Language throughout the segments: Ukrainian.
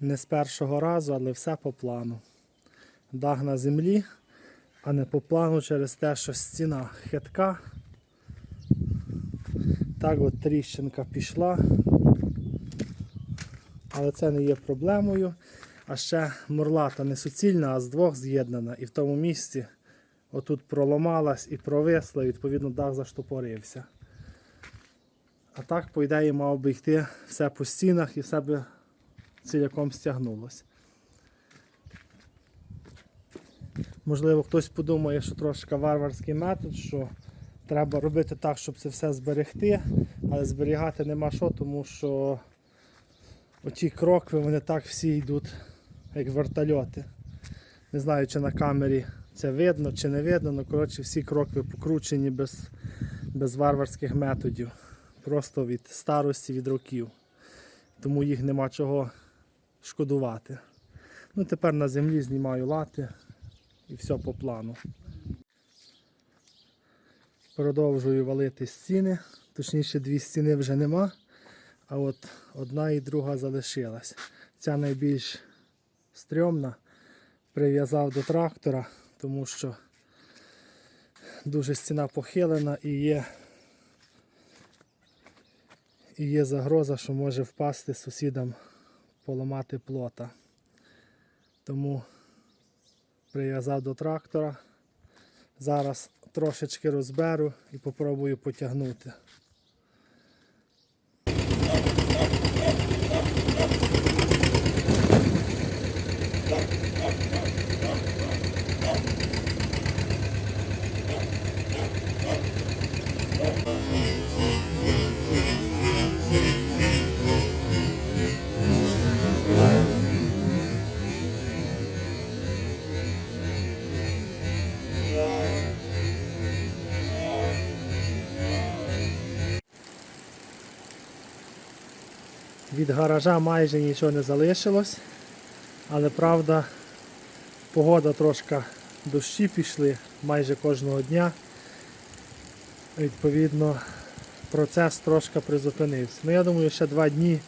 Не з першого разу, але все по плану. Дах на землі, а не по плану через те, що стіна хитка. Так от тріщинка пішла. Але це не є проблемою. А ще морлата не суцільна, а з двох з'єднана. І в тому місці отут проламалась і провисла, і відповідно дах заштопорився. А так, по ідеї, мав би йти все по стінах і все би ціляком стягнулося. Можливо, хтось подумає, що трошки варварський метод, що треба робити так, щоб це все зберегти, але зберігати нема що, тому що оті крокви, вони так всі йдуть, як вертольоти. Не знаю, чи на камері це видно, чи не видно, але коротше всі крокви покручені без, без варварських методів. Просто від старості, від років. Тому їх нема чого шкодувати. Ну, тепер на землі знімаю лати і все по плану. Продовжую валити стіни. Точніше, дві стіни вже нема, а от одна і друга залишилась. Ця найбільш стрьомна. Прив'язав до трактора, тому що дуже стіна похилена і є, і є загроза, що може впасти сусідам, поламати плота. Тому прив'язав до трактора. Зараз трошечки розберу і попробую потягнути. Від гаража майже нічого не залишилось, але правда, погода трошки дощі пішли майже кожного дня. Відповідно, процес трошки призупинився. Ну я думаю, ще два дні,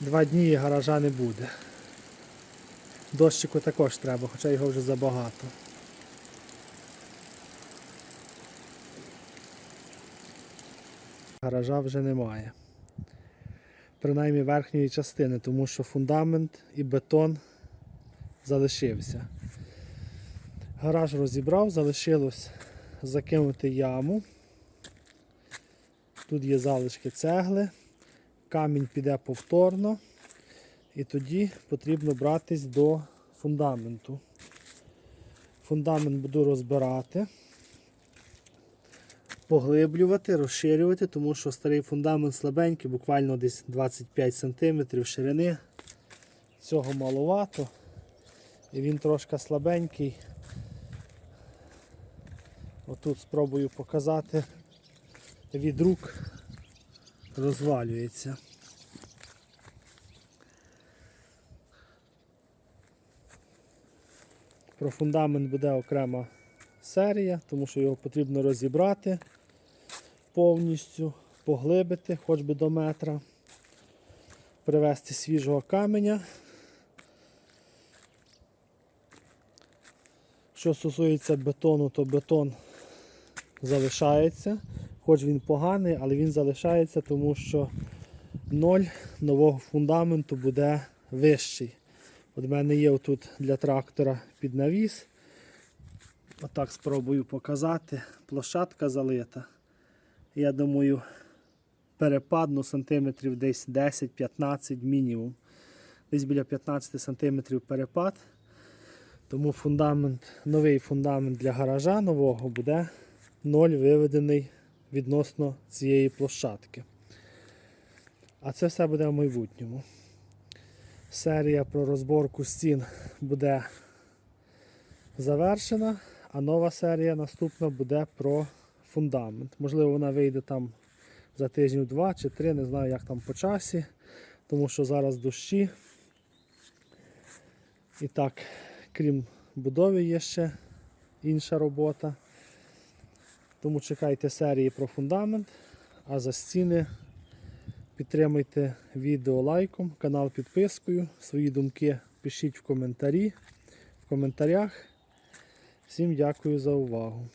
два дні і гаража не буде. Дощику також треба, хоча його вже забагато. Гаража вже немає принаймні верхньої частини, тому що фундамент і бетон залишився. Гараж розібрав, залишилось закинути яму. Тут є залишки цегли, камінь піде повторно, і тоді потрібно братись до фундаменту. Фундамент буду розбирати поглиблювати, розширювати, тому що старий фундамент слабенький, буквально десь 25 см ширини. Цього маловато. І він трошки слабенький. Отут спробую показати. Від рук розвалюється. Про фундамент буде окрема серія, тому що його потрібно розібрати повністю, поглибити хоч би до метра, привезти свіжого каменя. Що стосується бетону, то бетон залишається, хоч він поганий, але він залишається, тому що ноль нового фундаменту буде вищий. От в мене є отут для трактора під навіс. Отак спробую показати. Площадка залита. Я думаю, перепадну сантиметрів десь 10-15 мінімум. Десь біля 15 сантиметрів перепад. Тому фундамент, новий фундамент для гаража нового буде 0 виведений відносно цієї площадки. А це все буде в майбутньому. Серія про розборку стін буде завершена, а нова серія наступна буде про фундамент. Можливо, вона вийде там за тижнів два чи три, не знаю, як там по часі, тому що зараз дощі. І так, крім будови, є ще інша робота. Тому чекайте серії про фундамент, а за стіни підтримуйте відео лайком, канал підпискою. Свої думки пишіть в коментарі, в коментарях. Всім дякую за увагу.